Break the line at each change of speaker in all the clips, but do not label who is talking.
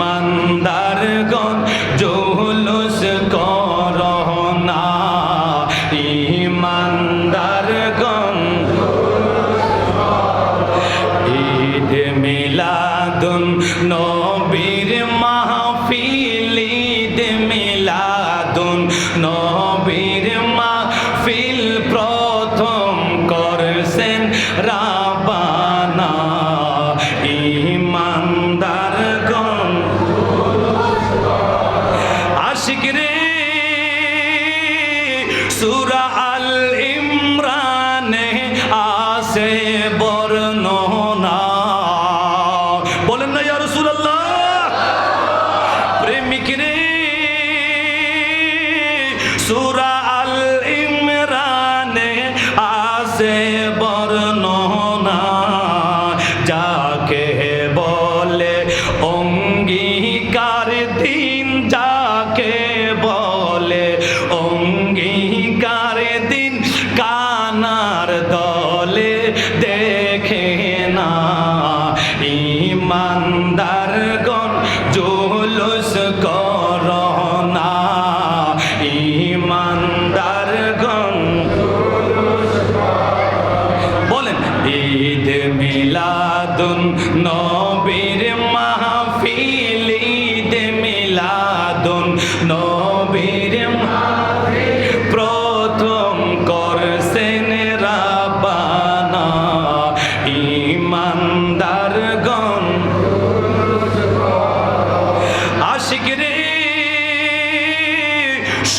ইমানদারগণ জুলুস করোনা। ইমানদারগণ ঈদ মিলাদুন নবীর মাহফিল ঈদ মিলাদুন নবীর অঙ্গীকার দিন কানার দলে দেখে না। ইমানদারগণ জুলুস করোনা ইমানদারগণ বলেন ঈদ মিলাদুন নবীর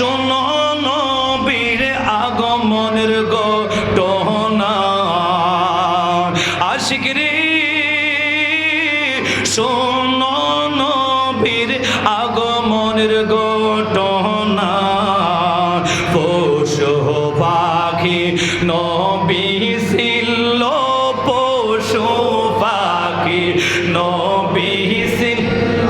শোনো নবীর আগমনের ঘটনা। আশিক রে শোনো নবীর আগমনের ঘটনা। পশু পাখি, নবী ছিল পশু পাখি, নবী ছিল